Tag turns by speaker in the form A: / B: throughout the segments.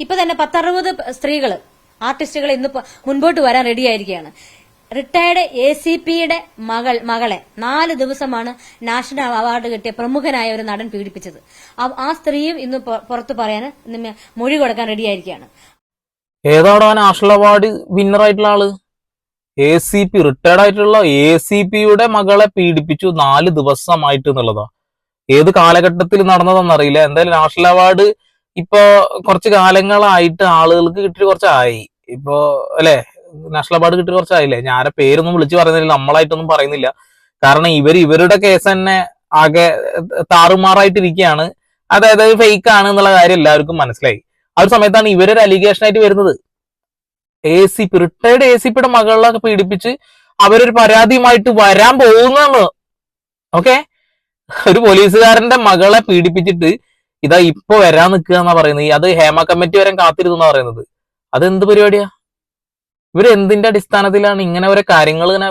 A: ഇപ്പൊ തന്നെ പത്തറുപത് സ്ത്രീകൾ ആർട്ടിസ്റ്റുകൾ ഇന്ന് മുൻപോട്ട് വരാൻ റെഡിയായിരിക്കുകയാണ് റിട്ടയർഡ് എ സി പിയുടെ മകൾ മകളെ നാല് ദിവസമാണ് നാഷണൽ അവാർഡ് കിട്ടിയ പ്രമുഖനായ ഒരു നടൻ പീഡിപ്പിച്ചത്. ആ- സ്ത്രീയും ഇന്ന് പുറത്തു പറയാൻ മൊഴി കൊടുക്കാൻ റെഡിയായിരിക്കുകയാണ്
B: ഏതാടാ നാഷണൽ അവാർഡ് വിന്നർ ആയിട്ടുള്ള ആൾ? എ സി പി റിട്ടയർഡ് ആയിട്ടുള്ള എ സി പിയുടെ മകളെ പീഡിപ്പിച്ചു നാല് ദിവസമായിട്ട് എന്നുള്ളതാ. ഏത് കാലഘട്ടത്തിൽ നടന്നതെന്നറിയില്ല. എന്തായാലും നാഷണൽ അവാർഡ് ഇപ്പോ കുറച്ച് കാലങ്ങളായിട്ട് ആളുകൾക്ക് കിട്ടിയിട്ട് കുറച്ചായി. ഇപ്പോ അല്ലെ? നാഷണൽ അവാർഡ് കിട്ടി കുറച്ചായില്ലേ? ആരെ പേരൊന്നും വിളിച്ചു പറയുന്നില്ല നമ്മളായിട്ടൊന്നും പറയുന്നില്ല. കാരണം ഇവർ ഇവരുടെ കേസ് തന്നെ ആകെ താറുമാറായിട്ടിരിക്കുകയാണ്. അതായത് ഫേക്ക് ആണ് എന്നുള്ള കാര്യം എല്ലാവർക്കും മനസ്സിലായി. ആ ഒരു സമയത്താണ് ഇവരൊരു അലിഗേഷൻ ആയിട്ട് വരുന്നത്. A C P retired A C പിയുടെ മകളെ പീഡിപ്പിച്ച് അവരൊരു പരാതിയുമായിട്ട് വരാൻ പോകുന്നതാണ്. ഓക്കെ ഒരു പോലീസുകാരന്റെ മകളെ പീഡിപ്പിച്ചിട്ട് ഇതാ ഇപ്പൊ വരാൻ നിൽക്കുക എന്നാ പറയുന്നത്. അത് ഹേമ കമ്മിറ്റി വരാൻ കാത്തിരുന്നു എന്നാ പറയുന്നത്. അത് എന്ത് പരിപാടിയാ? ഇവർ എന്തിന്റെ അടിസ്ഥാനത്തിലാണ് ഇങ്ങനെ ഓരോ കാര്യങ്ങൾ ഇങ്ങനെ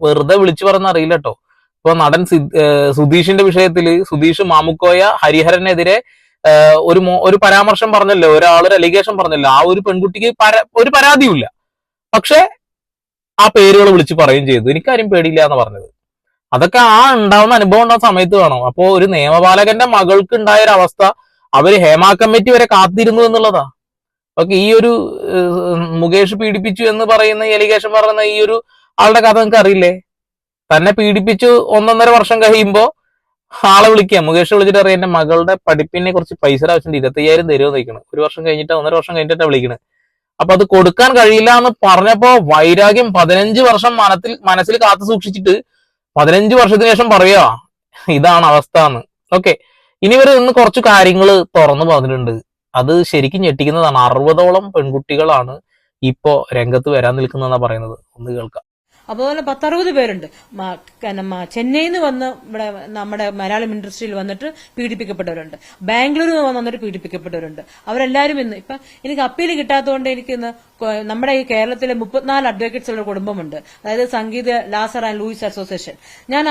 B: വെറുതെ വിളിച്ചു പറഞ്ഞ അറിയില്ല കേട്ടോ. ഇപ്പൊ നടൻ സുധീഷിന്റെ വിഷയത്തിൽ സുധീഷ് മാമുക്കോയ ഹരിഹരനെതിരെ ഒരു ഒരു പരാമർശം പറഞ്ഞല്ലോ. ഒരാളൊരു അലിഗേഷൻ പറഞ്ഞല്ലോ. ആ ഒരു പെൺകുട്ടിക്ക് ഒരു പരാതിയുമില്ല. പക്ഷെ ആ പേരുകൾ വിളിച്ച് പറയുകയും ചെയ്തു. എനിക്കാരും പേടിയില്ല എന്ന് പറഞ്ഞത്. അതൊക്കെ ആ ഉണ്ടാവുന്ന അനുഭവം ഉണ്ടാവുന്ന സമയത്ത് വേണം. അപ്പോ ഒരു നിയമപാലകന്റെ മകൾക്ക് ഉണ്ടായ ഒരു അവസ്ഥ അവർ ഹേമ കമ്മിറ്റി വരെ കാത്തിരുന്നു എന്നുള്ളതാ. ഓക്കെ ഈ ഒരു മുകേഷ് പീഡിപ്പിച്ചു എന്ന് പറയുന്ന എലിഗേഷൻ പറയുന്ന ഈ ഒരു ആളുടെ കഥ നിങ്ങൾക്ക് അറിയില്ലേ? തന്നെ പീഡിപ്പിച്ചു ഒന്നൊന്നര വർഷം കഴിയുമ്പോ ആളെ വിളിക്കുക മുകേഷ് വിളിച്ചിട്ട് അറിയാം എന്റെ മകളുടെ പഠിപ്പിനെ കുറച്ച് പൈസ ആവശ്യമുണ്ട്. ഇരുപത്തയ്യായിരം തരുമോ നിൽക്കണം ഒരു വർഷം കഴിഞ്ഞിട്ട് ഒന്നര വർഷം കഴിഞ്ഞിട്ടാ വിളിക്കണത് അപ്പൊ അത് കൊടുക്കാൻ കഴിയില്ല എന്ന് പറഞ്ഞപ്പോ വൈരാഗ്യം പതിനഞ്ച് വർഷം മനത്തിൽ മനസ്സിൽ കാത്തു സൂക്ഷിച്ചിട്ട് പതിനഞ്ച് വർഷത്തിന് ശേഷം പറയാ ഇതാണ് അവസ്ഥ എന്ന് ഓക്കെ ഇനി ഇവർ ഇന്ന് കുറച്ച് കാര്യങ്ങൾ തുറന്നു പറഞ്ഞിട്ടുണ്ട്. അത് ശരിക്കും ഞെട്ടിക്കുന്നതാണ്. അറുപതോളം പെൺകുട്ടികളാണ് ഇപ്പോ രംഗത്ത് വരാൻ നിൽക്കുന്നതെന്നാണ് പറയുന്നത്. ഒന്ന് കേൾക്കാം.
A: അതുപോലെ പത്തറുപത് പേരുണ്ട്. ചെന്നൈയിൽ നിന്ന് വന്ന് ഇവിടെ നമ്മുടെ മലയാളം ഇൻഡസ്ട്രിയിൽ വന്നിട്ട് പീഡിപ്പിക്കപ്പെട്ടവരുണ്ട്. ബാംഗ്ലൂരിൽ നിന്ന് വന്നിട്ട് പീഡിപ്പിക്കപ്പെട്ടവരുണ്ട്. അവരെല്ലാവരും ഇന്ന് ഇപ്പൊ എനിക്ക് അപ്പീൽ കിട്ടാത്തതുകൊണ്ട് എനിക്ക് ഇന്ന് നമ്മുടെ ഈ കേരളത്തിലെ മുപ്പത്തിനാല് അഡ്വക്കേറ്റ്സ് ഉള്ള കുടുംബമുണ്ട്. അതായത് സംഗീത ലാസർ ആൻഡ് ലൂയിസ് അസോസിയേഷൻ. ഞാൻ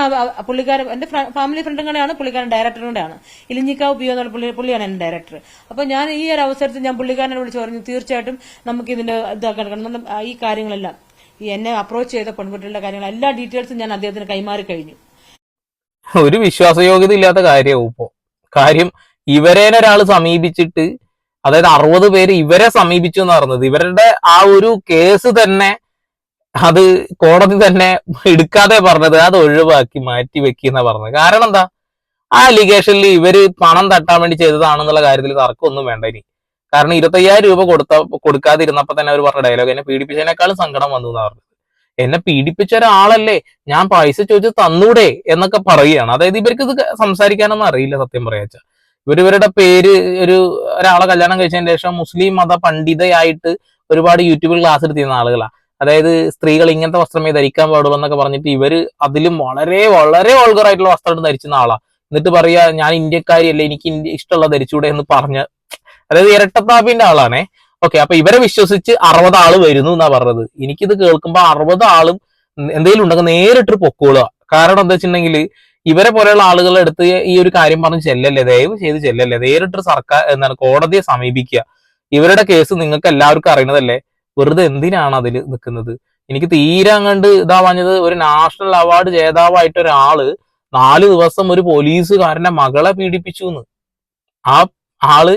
A: പുള്ളിക്കാരൻ എന്റെ ഫാമിലി ഫ്രണ്ടും കൂടെയാണ് പുള്ളിക്കാരൻ ഡയറക്ടറുടെയാണ് ഇലിഞ്ഞിക്കാവ് പി എന്നുള്ള പുള്ളി പുള്ളിയാണ് എന്റെ ഡയറക്ടർ. അപ്പൊ ഞാൻ ഈ ഒരു അവസരത്തിൽ ഞാൻ പുള്ളിക്കാരനെ വിളിച്ച് പറഞ്ഞു തീർച്ചയായിട്ടും നമുക്ക് ഇതിന്റെ ഇതാക്കാൻ ഈ കാര്യങ്ങളെല്ലാം ഈ എന്നെ അപ്രോച്ച് ചെയ്ത പെൺകുട്ടികളുടെ കാര്യങ്ങൾ എല്ലാ ഡീറ്റെയിൽസും ഞാൻ അദ്ദേഹത്തിന് കൈമാറി കഴിഞ്ഞു.
B: ഒരു വിശ്വാസയോഗ്യത ഇല്ലാത്ത കാര്യവും ഇപ്പോ. കാര്യം ഇവരേനെ ഒരാൾ സമീപിച്ചിട്ട് അതായത് അറുപത് പേര് ഇവരെ സമീപിച്ചു എന്ന് പറഞ്ഞത്. ഇവരുടെ ആ ഒരു കേസ് തന്നെ അത് കോടതി തന്നെ എടുക്കാതെ പറഞ്ഞത് അത് ഒഴിവാക്കി മാറ്റി വെക്കുന്ന പറഞ്ഞത്. കാരണം എന്താ? ആ അലിഗേഷനിൽ ഇവർ പണം തട്ടാൻ വേണ്ടി ചെയ്തതാണെന്നുള്ള കാര്യത്തിൽ തർക്കമൊന്നും വേണ്ട ഇനി. കാരണം ഇരുപത്തയ്യായിരം രൂപ കൊടുത്ത കൊടുക്കാതിരുന്നപ്പോ തന്നെ അവർ പറഞ്ഞ ഡയലോഗ് എന്നെ പീഡിപ്പിച്ചതിനേക്കാളും സങ്കടം വന്നു എന്നാ പറഞ്ഞത്. എന്നെ പീഡിപ്പിച്ച ഒരാളല്ലേ ഞാൻ പൈസ ചോദിച്ച് തന്നൂടെ എന്നൊക്കെ പറയുകയാണ്. അതായത് ഇവർക്ക് ഇത് സംസാരിക്കാനൊന്നും അറിയില്ല സത്യം പറയാച്ച ഇവരിവരുടെ പേര് ഒരു ഒരാളെ കല്യാണം കഴിച്ചതിന് ശേഷം മുസ്ലിം മത പണ്ഡിതയായിട്ട് ഒരുപാട് യൂട്യൂബിൽ ക്ലാസ് എടുത്തിരുന്ന ആളുകളാ. അതായത് സ്ത്രീകൾ ഇങ്ങനത്തെ വസ്ത്രമേ ധരിക്കാൻ പാടുള്ളൂ എന്നൊക്കെ പറഞ്ഞിട്ട് ഇവർ അതിലും വളരെ വളരെ ഓൾഗറായിട്ടുള്ള വസ്ത്രം ധരിച്ചിരുന്ന ആളാ. എന്നിട്ട് പറയാ ഞാൻ ഇന്ത്യക്കാരിയല്ലേ എനിക്ക് ഇഷ്ടമുള്ള ധരിച്ചൂടെ എന്ന് പറഞ്ഞ് അതായത് ഇരട്ടത്താപ്പിന്റെ ആളാണേ. ഓക്കെ അപ്പൊ ഇവരെ വിശ്വസിച്ച് അറുപത് ആൾ വരുന്നു എന്നാ പറഞ്ഞത്. എനിക്കിത് കേൾക്കുമ്പോ അറുപത് ആളും എന്തെങ്കിലും ഉണ്ടെങ്കിൽ നേരിട്ട് പൊക്കോളുക. കാരണം എന്താ വെച്ചിട്ടുണ്ടെങ്കിൽ ഇവരെ പോലെയുള്ള ആളുകളുടെ അടുത്ത് ഈ ഒരു കാര്യം പറഞ്ഞ് ചെല്ലല്ലേ ദയവ് ചെയ്ത് ചെല്ലല്ലേ നേരിട്ട് സർക്കാർ എന്താണ് കോടതിയെ സമീപിക്കുക. ഇവരുടെ കേസ് നിങ്ങൾക്ക് എല്ലാവർക്കും അറിയണതല്ലേ? വെറുതെ എന്തിനാണ് അതിൽ നിൽക്കുന്നത്? എനിക്ക് തീരെ അങ്ങണ്ട് ഇതാ പറഞ്ഞത് ഒരു നാഷണൽ അവാർഡ് ജേതാവായിട്ട് ഒരാൾ നാല് ദിവസം ഒരു പോലീസുകാരന്റെ മകളെ പീഡിപ്പിച്ചു എന്ന്. ആ ആൾ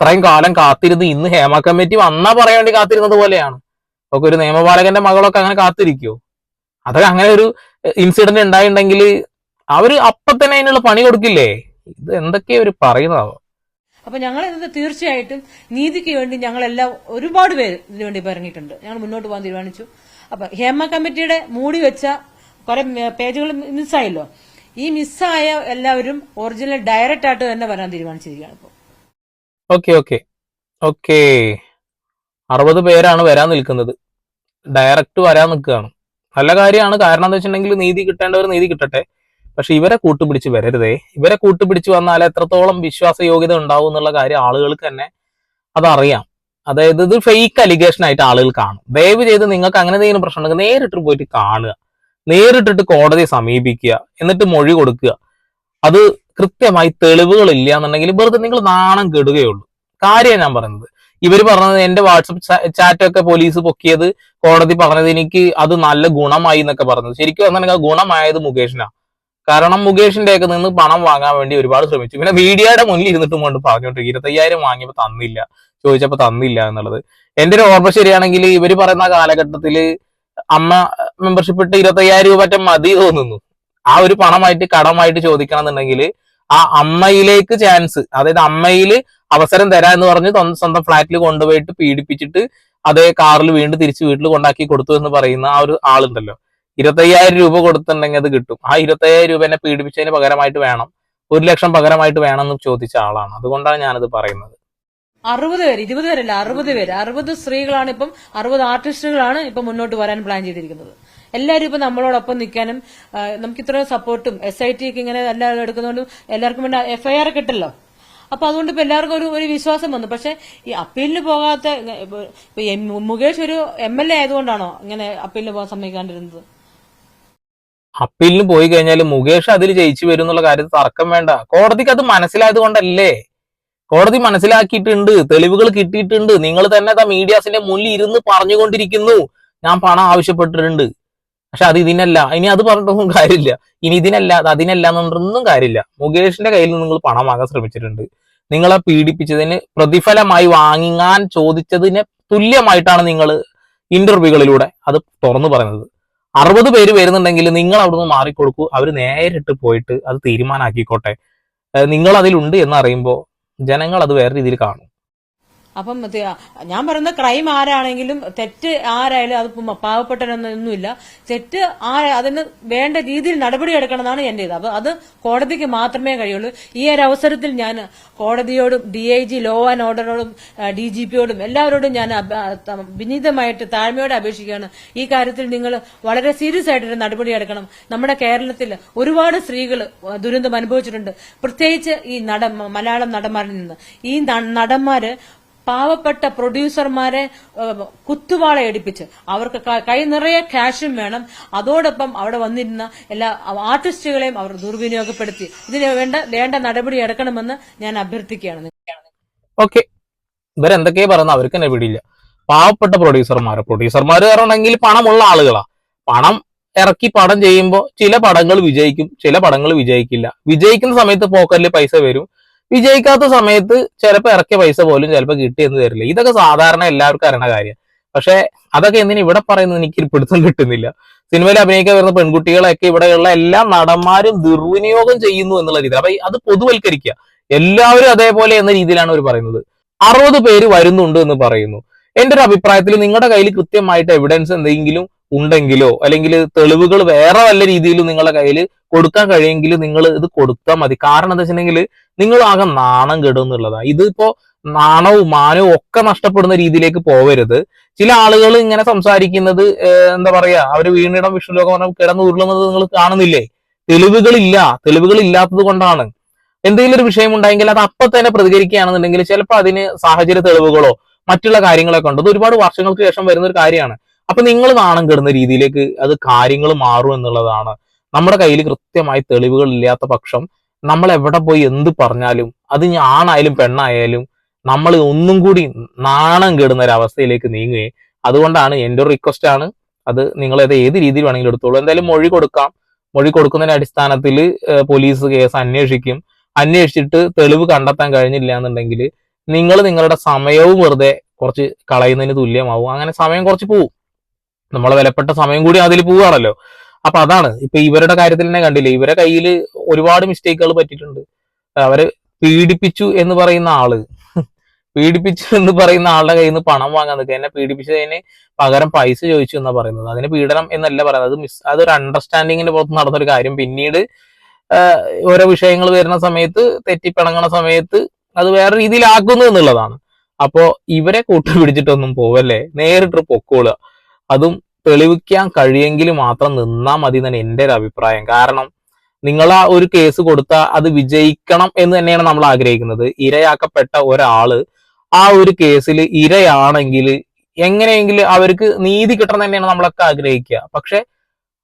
B: ഇത്രയും കാലം കാത്തിരുന്ന് ഇന്ന് ഹേമ കമ്മിറ്റി വന്നാ പറയാൻ വേണ്ടി കാത്തിരുന്നത് പോലെയാണ്. ഒക്കെ ഒരു നിയമപാലകന്റെ മകളൊക്കെ അങ്ങനെ കാത്തിരിക്കുവോ? അതൊക്കെ അങ്ങനെ ഒരു ഇൻസിഡന്റ് ഉണ്ടായിട്ടുണ്ടെങ്കിൽ അവർ അപ്പൊ തന്നെ അതിനുള്ള പണി കൊടുക്കില്ലേ? ഇത് എന്തൊക്കെയാ അവർ പറയുന്നതാവോ
A: അപ്പൊ ഞങ്ങൾ ഇത് തീർച്ചയായിട്ടും നീതിക്ക് വേണ്ടി ഞങ്ങളെല്ലാം ഒരുപാട് പേര് ഇതിനു വേണ്ടി പറഞ്ഞിട്ടുണ്ട് ഞങ്ങൾ മുന്നോട്ട് പോകാൻ തീരുമാനിച്ചു. അപ്പൊ ഹേമ കമ്മിറ്റിയുടെ മൂടി വെച്ച കുറെ പേജുകൾ മിസ്സായല്ലോ? ഈ മിസ്സായ എല്ലാവരും ഒറിജിനൽ ഡയറക്റ്റ് ആയിട്ട് തന്നെ വരാൻ തീരുമാനിച്ചിരിക്കുകയാണ് ഇപ്പോൾ
B: ഓക്കെ ഓക്കെ ഓക്കെ അറുപത് പേരാണ് വരാൻ നിൽക്കുന്നത്. ഡയറക്റ്റ് വരാൻ നിൽക്കുകയാണ്. നല്ല കാര്യമാണ്. കാരണം എന്താ വെച്ചിട്ടുണ്ടെങ്കിൽ നീതി കിട്ടേണ്ടവർ നീതി കിട്ടട്ടെ. പക്ഷെ ഇവരെ കൂട്ടുപിടിച്ച് വരരുതേ. ഇവരെ കൂട്ടുപിടിച്ച് വന്നാൽ എത്രത്തോളം വിശ്വാസ യോഗ്യത ഉണ്ടാവും എന്നുള്ള കാര്യം ആളുകൾക്ക് തന്നെ അതറിയാം. അതായത് ഇത് ഫേക്ക് അലിഗേഷൻ ആയിട്ട് ആളുകൾ കാണും. ദയവ് ചെയ്ത് നിങ്ങൾക്ക് അങ്ങനെ എന്തെങ്കിലും പ്രശ്നം ഉണ്ടെങ്കിൽ നേരിട്ട് പോയിട്ട് കാണുക. നേരിട്ടിട്ട് കോടതിയെ സമീപിക്കുക. എന്നിട്ട് മൊഴി കൊടുക്കുക. അത് കൃത്യമായി തെളിവുകൾ ഇല്ല എന്നുണ്ടെങ്കിൽ വെറുതെ നിങ്ങൾ നാണം കെടുകയുള്ളൂ. കാര്യമാണ് ഞാൻ പറയുന്നത്. ഇവർ പറഞ്ഞത് എന്റെ വാട്സപ്പ് ചാറ്റൊക്കെ പോലീസ് പൊക്കിയത് കോടതി പറഞ്ഞത് എനിക്ക് അത് നല്ല ഗുണമായി എന്നൊക്കെ പറഞ്ഞത്. ശരിക്കും എന്നുണ്ടെങ്കിൽ ഗുണമായത് മുകേഷിനാ. കാരണം മുകേഷിന്റെ ഒക്കെ നിന്ന് പണം വാങ്ങാൻ വേണ്ടി ഒരുപാട് ശ്രമിച്ചു. പിന്നെ മീഡിയയുടെ മുന്നിൽ ഇരുന്നിട്ടും കൊണ്ട് പറഞ്ഞോട്ടെ ഇരുപത്തയ്യായിരം വാങ്ങിയപ്പോൾ തന്നില്ല. ചോദിച്ചപ്പോൾ തന്നില്ല എന്നുള്ളത്. എന്റെ ഒരു ഓർമ്മ ശരിയാണെങ്കിൽ ഇവർ പറയുന്ന കാലഘട്ടത്തിൽ അമ്മ മെമ്പർഷിപ്പ് ഇട്ട് ഇരുപത്തയ്യായിരം രൂപ മതി തോന്നുന്നു. ആ ഒരു പണമായിട്ട് കടമായിട്ട് ചോദിക്കണം എന്നുണ്ടെങ്കിൽ ആ അമ്മയിലേക്ക് ചാൻസ് അതായത് അമ്മയിൽ അവസരം തരാ എന്ന് പറഞ്ഞ് സ്വന്തം- ഫ്ലാറ്റിൽ കൊണ്ടുപോയിട്ട് പീഡിപ്പിച്ചിട്ട് അതേ കാറിൽ വീണ്ടും തിരിച്ച് വീട്ടിൽ കൊണ്ടാക്കി കൊടുത്തു എന്ന് പറയുന്ന ആ ഒരു ആളുണ്ടല്ലോ. ഇരുപത്തയ്യായിരം രൂപ കൊടുത്തിട്ടുണ്ടെങ്കിൽ അത് കിട്ടും. ആ ഇരുപത്തയ്യായിരം രൂപ എന്നെ പീഡിപ്പിച്ചതിന് പകരമായിട്ട് വേണം. ഒരു ലക്ഷം പകരമായിട്ട് വേണം എന്ന് ചോദിച്ച ആളാണ്. അതുകൊണ്ടാണ് ഞാനത് പറയുന്നത്.
A: അറുപത് പേര് ഇരുപത് പേരല്ല അറുപത് പേര്. അറുപത് സ്ത്രീകളാണ് ഇപ്പം അറുപത് ആർട്ടിസ്റ്റുകളാണ് ഇപ്പം മുന്നോട്ട് വരാൻ പ്ലാൻ ചെയ്തിരിക്കുന്നത്. എല്ലാവരും ഇപ്പം നമ്മളോടൊപ്പം നിൽക്കാനും നമുക്ക് ഇത്ര സപ്പോർട്ടും എസ് ഐ ടി ഒക്കെ ഇങ്ങനെ എല്ലാവരും എടുക്കുന്നതുകൊണ്ട് എല്ലാവർക്കും വേണ്ട എഫ്ഐആർ കിട്ടല്ലോ അപ്പൊ അതുകൊണ്ട് ഇപ്പൊ എല്ലാവർക്കും ഒരു ഒരു വിശ്വാസം വന്നു. പക്ഷെ ഈ അപ്പീലിന് പോകാത്ത മുകേഷ് ഒരു എം എൽ എ ആയതുകൊണ്ടാണോ ഇങ്ങനെ അപ്പീലിന് പോകാൻ സമ്മതിക്കാണ്ടിരുന്നത്?
B: അപ്പീലിന് പോയി കഴിഞ്ഞാൽ മുകേഷ് അതിൽ ജയിച്ചു വരും എന്നുള്ള കാര്യത്തിൽ തർക്കം വേണ്ട. കോടതിക്ക് അത് മനസ്സിലായത് കൊണ്ടല്ലേ? കോടതി മനസ്സിലാക്കിയിട്ടുണ്ട് തെളിവുകൾ കിട്ടിയിട്ടുണ്ട്. നിങ്ങൾ തന്നെ മീഡിയാസിന്റെ മുന്നിൽ ഇരുന്ന് പറഞ്ഞുകൊണ്ടിരിക്കുന്നു. ഞാൻ പണം ആവശ്യപ്പെട്ടിട്ടുണ്ട്. പക്ഷെ അത് ഇതിനല്ല. ഇനി അത് പറഞ്ഞിട്ടൊന്നും കാര്യമില്ല. ഇനി ഇതിനല്ല അത് അതിനല്ല എന്നുകൊണ്ടൊന്നും കാര്യമില്ല. മുകേഷിന്റെ കയ്യിൽ നിന്ന് നിങ്ങൾ പണം വാങ്ങാൻ ശ്രമിച്ചിട്ടുണ്ട്. നിങ്ങളെ പീഡിപ്പിച്ചതിന് പ്രതിഫലമായി വാങ്ങാൻ ചോദിച്ചതിന് തുല്യമായിട്ടാണ് നിങ്ങൾ ഇന്റർവ്യൂകളിലൂടെ അത് തുറന്നു പറയുന്നത്. അറുപത് പേര് വരുന്നുണ്ടെങ്കിൽ നിങ്ങൾ അവിടുന്ന് മാറിക്കൊടുക്കൂ. അവർ നേരിട്ട് പോയിട്ട് അത് തീരുമാനമാക്കിക്കോട്ടെ നിങ്ങൾ അതിലുണ്ട് എന്ന് അറിയുമ്പോൾ ജനങ്ങൾ അത് വേറെ രീതിയിൽ കാണും.
A: അപ്പം ഞാൻ പറയുന്ന ക്രൈം ആരാണെങ്കിലും തെറ്റ് ആരായാലും അത് പാവപ്പെട്ടൊന്നുമില്ല തെറ്റ് ആരാ അതിന് വേണ്ട രീതിയിൽ നടപടി എടുക്കണമെന്നാണ് എന്റെ ഇത്. അപ്പൊ അത് കോടതിക്ക് മാത്രമേ കഴിയുള്ളൂ. ഈ ഒരു അവസരത്തിൽ ഞാൻ കോടതിയോടും D I G law and ഓർഡറോടും D G പിയോടും എല്ലാവരോടും ഞാൻ വിനീതമായിട്ട് താഴ്മയോടെ അപേക്ഷിക്കുകയാണ്. ഈ കാര്യത്തിൽ നിങ്ങൾ വളരെ സീരിയസ് ആയിട്ടൊരു നടപടി എടുക്കണം. നമ്മുടെ കേരളത്തിൽ ഒരുപാട് സ്ത്രീകൾ ദുരന്തം അനുഭവിച്ചിട്ടുണ്ട്. പ്രത്യേകിച്ച് ഈ നട മലയാളം നടന്മാരിൽ നിന്ന്. ഈ നടന്മാര് പാവപ്പെട്ട പ്രൊഡ്യൂസർമാരെ കുത്തുവാള എടുപ്പിച്ച് അവർക്ക് ക- നിറയെ ക്യാഷും വേണം. അതോടൊപ്പം അവിടെ വന്നിരുന്ന എല്ലാ ആർട്ടിസ്റ്റുകളെയും അവർ ദുർവിനിയോഗപ്പെടുത്തി. ഇതിന് വേണ്ട വേണ്ട നടപടി എടുക്കണമെന്ന് ഞാൻ അഭ്യർത്ഥിക്കുകയാണ്.
B: ഓക്കെ. ഇവരെന്തൊക്കെയാ പറഞ്ഞ അവർക്ക് തന്നെ പിടിയില്ല. പാവപ്പെട്ട പ്രൊഡ്യൂസർമാർ പ്രൊഡ്യൂസർമാർ പറഞ്ഞെങ്കിൽ പണമുള്ള ആളുകളാ. പണം ഇറക്കി പടം ചെയ്യുമ്പോൾ ചില പടങ്ങൾ വിജയിക്കും ചില പടങ്ങൾ വിജയിക്കില്ല. വിജയിക്കുന്ന സമയത്ത് പോക്കറ്റിൽ പൈസ വരും. വിജയിക്കാത്ത സമയത്ത് ചിലപ്പോൾ ഇറക്കിയ പൈസ പോലും ചിലപ്പോൾ കിട്ടിയെന്ന് തരില്ല. ഇതൊക്കെ സാധാരണ എല്ലാവർക്കും അറിയണ കാര്യം. പക്ഷെ അതൊക്കെ എന്തിനു ഇവിടെ പറയുന്നത് എനിക്ക് പിടുത്തം കിട്ടുന്നില്ല. സിനിമയിൽ അഭിനയിക്കാൻ വരുന്ന പെൺകുട്ടികളെയൊക്കെ ഇവിടെയുള്ള എല്ലാ നടന്മാരും ദുർവിനിയോഗം ചെയ്യുന്നു എന്നുള്ള രീതിയിൽ. അപ്പൊ അത് പൊതുവൽക്കരിക്കുക. എല്ലാവരും അതേപോലെ എന്ന രീതിയിലാണ് അവർ പറയുന്നത്. അറുപത് പേര് വരുന്നുണ്ട് എന്ന് പറയുന്നു. എന്റെ ഒരു അഭിപ്രായത്തിൽ നിങ്ങളുടെ കയ്യിൽ കൃത്യമായിട്ട് എവിഡൻസ് എന്തെങ്കിലും ഉണ്ടെങ്കിലോ അല്ലെങ്കിൽ തെളിവുകൾ വേറെ വല്ല രീതിയിൽ നിങ്ങളുടെ കയ്യിൽ കൊടുക്കാൻ കഴിയെങ്കിൽ നിങ്ങൾ ഇത് കൊടുത്താൽ മതി. കാരണം എന്താ വെച്ചിട്ടുണ്ടെങ്കിൽ നിങ്ങൾ ആകെ നാണം കെടും എന്നുള്ളതാണ്. ഇതിപ്പോ നാണവും മാനവും ഒക്കെ നഷ്ടപ്പെടുന്ന രീതിയിലേക്ക് പോവരുത് ചില ആളുകൾ ഇങ്ങനെ സംസാരിക്കുന്നത് എന്താ പറയാ അവർ വീണിടം വിഷ്ണുലോകം പറഞ്ഞാൽ കിടന്ന് ഉരുളുന്നത് നിങ്ങൾ കാണുന്നില്ലേ? തെളിവുകളില്ല. തെളിവുകൾ ഇല്ലാത്തത് കൊണ്ടാണ്. എന്തെങ്കിലും ഒരു വിഷയം ഉണ്ടായെങ്കിൽ അത് അപ്പൊ തന്നെ പ്രതികരിക്കുകയാണെന്നുണ്ടെങ്കിൽ ചിലപ്പോൾ അതിന് സാഹചര്യ തെളിവുകളോ മറ്റുള്ള കാര്യങ്ങളൊക്കെ ഉണ്ട്. അത് ഒരുപാട് വർഷങ്ങൾക്ക് ശേഷം വരുന്ന ഒരു കാര്യമാണ്. അപ്പൊ നിങ്ങൾ നാണം കെടുന്ന രീതിയിലേക്ക് അത് കാര്യങ്ങൾ മാറും എന്നുള്ളതാണ് നമ്മുടെ കയ്യിൽ കൃത്യമായി തെളിവുകൾ ഇല്ലാത്ത പക്ഷം നമ്മൾ എവിടെ പോയി എന്ത് പറഞ്ഞാലും അത് ആണായാലും പെണ്ണായാലും നമ്മൾ ഒന്നും കൂടി നാണം കെടുന്ന ഒരു അവസ്ഥയിലേക്ക് നീങ്ങുകയും അതുകൊണ്ടാണ് എന്റെ ഒരു റിക്വസ്റ്റ് ആണ് അത് നിങ്ങൾ അത് ഏത് രീതിയിൽ വേണമെങ്കിലും എടുത്തോളൂ. എന്തായാലും മൊഴി കൊടുക്കാം. മൊഴി കൊടുക്കുന്നതിന്റെ അടിസ്ഥാനത്തിൽ പോലീസ് കേസ് അന്വേഷിക്കും. അന്വേഷിച്ചിട്ട് തെളിവ് കണ്ടെത്താൻ കഴിഞ്ഞില്ല എന്നുണ്ടെങ്കിൽ നിങ്ങൾ നിങ്ങളുടെ സമയവും വെറുതെ കുറച്ച് കളയുന്നതിന് തുല്യമാവും. അങ്ങനെ സമയം കുറച്ച് പോവും. നമ്മളെ വിലപ്പെട്ട സമയം കൂടി അതിൽ പോവാണല്ലോ. അപ്പൊ അതാണ്. ഇപ്പൊ ഇവരുടെ കാര്യത്തിൽ തന്നെ കണ്ടില്ലേ ഇവരെ കയ്യിൽ ഒരുപാട് മിസ്റ്റേക്കുകൾ പറ്റിയിട്ടുണ്ട്. അവരെ പീഡിപ്പിച്ചു എന്ന് പറയുന്ന ആൾ. പീഡിപ്പിച്ചു എന്ന് പറയുന്ന ആളുടെ കയ്യിൽ നിന്ന് പണം വാങ്ങാൻ നിൽക്കുക. എന്നെ പീഡിപ്പിച്ചതിന് പകരം പൈസ ചോദിച്ചു എന്നാ പറയുന്നത്. അതിന് പീഡനം എന്നല്ല പറയുന്നത്. അത് മിസ് അതൊരു അണ്ടർസ്റ്റാൻഡിങ്ങിന്റെ പുറത്ത് നടന്നൊരു കാര്യം. പിന്നീട് ഓരോ വിഷയങ്ങൾ വരുന്ന സമയത്ത് തെറ്റിപ്പിണങ്ങണ സമയത്ത് അത് വേറെ രീതിയിലാക്കുന്നു എന്നുള്ളതാണ്. അപ്പോ ഇവരെ കൂട്ടുപിടിച്ചിട്ടൊന്നും പോവല്ലേ? നേരിട്ട് പൊക്കോളുക. അതും തെളിവിക്കാൻ കഴിയെങ്കിൽ മാത്രം നിന്നാ മതി എന്നാണ് എന്റെ ഒരു അഭിപ്രായം. കാരണം നിങ്ങൾ ആ ഒരു കേസ് കൊടുത്താൽ അത് വിജയിക്കണം എന്ന് തന്നെയാണ് നമ്മൾ ആഗ്രഹിക്കുന്നത്. ഇരയാക്കപ്പെട്ട ഒരാൾ ആ ഒരു കേസിൽ ഇരയാണെങ്കിൽ എങ്ങനെയെങ്കിലും അവർക്ക് നീതി കിട്ടണം തന്നെയാണ് നമ്മളൊക്കെ ആഗ്രഹിക്കുക. പക്ഷെ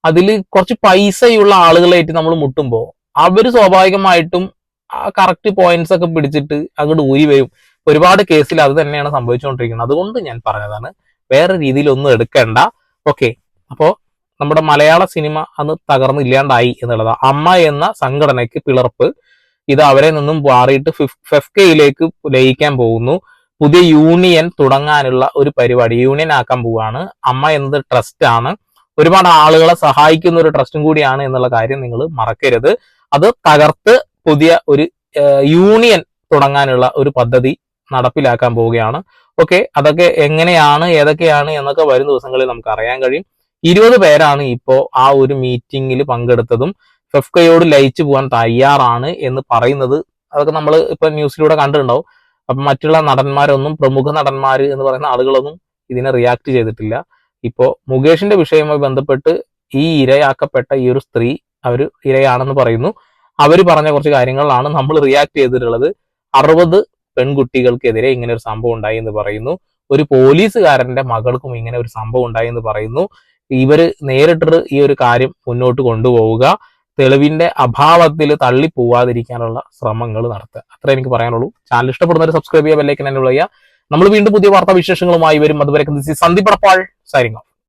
B: അതിൽ കുറച്ച് പൈസയുള്ള ആളുകളായിട്ട് നമ്മൾ മുട്ടുമ്പോൾ അവർ സ്വാഭാവികമായിട്ടും ആ കറക്റ്റ് പോയിന്റ്സ് ഒക്കെ പിടിച്ചിട്ട് അങ്ങോട്ട് ഊരി വരും. ഒരുപാട് കേസിൽ അത് തന്നെയാണ് സംഭവിച്ചുകൊണ്ടിരിക്കുന്നത്. അതുകൊണ്ട് ഞാൻ പറഞ്ഞതാണ് വേറെ രീതിയിലൊന്നും എടുക്കണ്ട. ഓക്കെ അപ്പോ നമ്മുടെ മലയാള സിനിമ അന്ന് തകർന്നില്ലാണ്ടായി എന്നുള്ളതാണ് അമ്മ എന്ന സംഘടനയ്ക്ക് പിളർപ്പ് ഇത് അവരെ നിന്നും മാറിയിട്ട് ഫെഫ്കയിലേക്ക് ലയിക്കാൻ പോകുന്നു. പുതിയ യൂണിയൻ തുടങ്ങാനുള്ള ഒരു പരിപാടി. യൂണിയൻ ആക്കാൻ പോവാണ്. അമ്മ എന്നത് ട്രസ്റ്റ് ആണ്. ഒരുപാട് ആളുകളെ സഹായിക്കുന്ന ഒരു ട്രസ്റ്റും കൂടിയാണ് എന്നുള്ള കാര്യം നിങ്ങൾ മറക്കരുത്. അത് തകർത്ത് പുതിയ ഒരു യൂണിയൻ തുടങ്ങാനുള്ള ഒരു പദ്ധതി നടപ്പിലാക്കാൻ പോവുകയാണ്. ഓക്കെ അതൊക്കെ എങ്ങനെയാണ് ഏതൊക്കെയാണ് എന്നൊക്കെ വരും ദിവസങ്ങളിൽ നമുക്ക് അറിയാൻ കഴിയും. ഇരുപത് പേരാണ് ഇപ്പോൾ ആ ഒരു മീറ്റിംഗിൽ പങ്കെടുത്തതും. ഫെഫ്കയോട് ലയിച്ചു പോകാൻ തയ്യാറാണ് എന്ന് പറയുന്നത് അതൊക്കെ നമ്മൾ ഇപ്പൊ ന്യൂസിലൂടെ കണ്ടിട്ടുണ്ടാവും. അപ്പൊ മറ്റുള്ള നടന്മാരൊന്നും പ്രമുഖ നടന്മാർ എന്ന് പറയുന്ന ആളുകളൊന്നും ഇതിനെ റിയാക്ട് ചെയ്തിട്ടില്ല. ഇപ്പോൾ മുകേഷിന്റെ വിഷയവുമായി ബന്ധപ്പെട്ട് ഈ ഇരയാക്കപ്പെട്ട ഈ ഒരു സ്ത്രീ അവർ ഇരയാണെന്ന് പറയുന്നു. അവർ പറഞ്ഞ കുറച്ച് കാര്യങ്ങളാണ് നമ്മൾ റിയാക്ട് ചെയ്തിട്ടുള്ളത്. അറുപത് പെൺകുട്ടികൾക്കെതിരെ ഇങ്ങനെ ഒരു സംഭവം ഉണ്ടായി എന്ന് പറയുന്നു. ഒരു പോലീസുകാരന്റെ മകൾക്കും ഇങ്ങനെ ഒരു സംഭവം ഉണ്ടായി എന്ന് പറയുന്നു. ഇവർ നേരിട്ട് ഈ ഒരു കാര്യം മുന്നോട്ട് കൊണ്ടുപോവുക. തെളിവിന്റെ അഭാവത്തിൽ തള്ളി പോവാതിരിക്കാനുള്ള ശ്രമങ്ങൾ നടത്തുക. അത്ര എനിക്ക് പറയാനുള്ളൂ. ചാനൽ ഇഷ്ടപ്പെടുന്നവർ സബ്സ്ക്രൈബ് ചെയ്യാൻ ബെല്ലൈക്കൻ എന്നെ വിളിക്കുക നമ്മൾ വീണ്ടും പുതിയ വാർത്താ വിശേഷങ്ങളുമായി വരും അതുവരെ സന്ദീപ് അടപ്പാൾ സൈനിങ്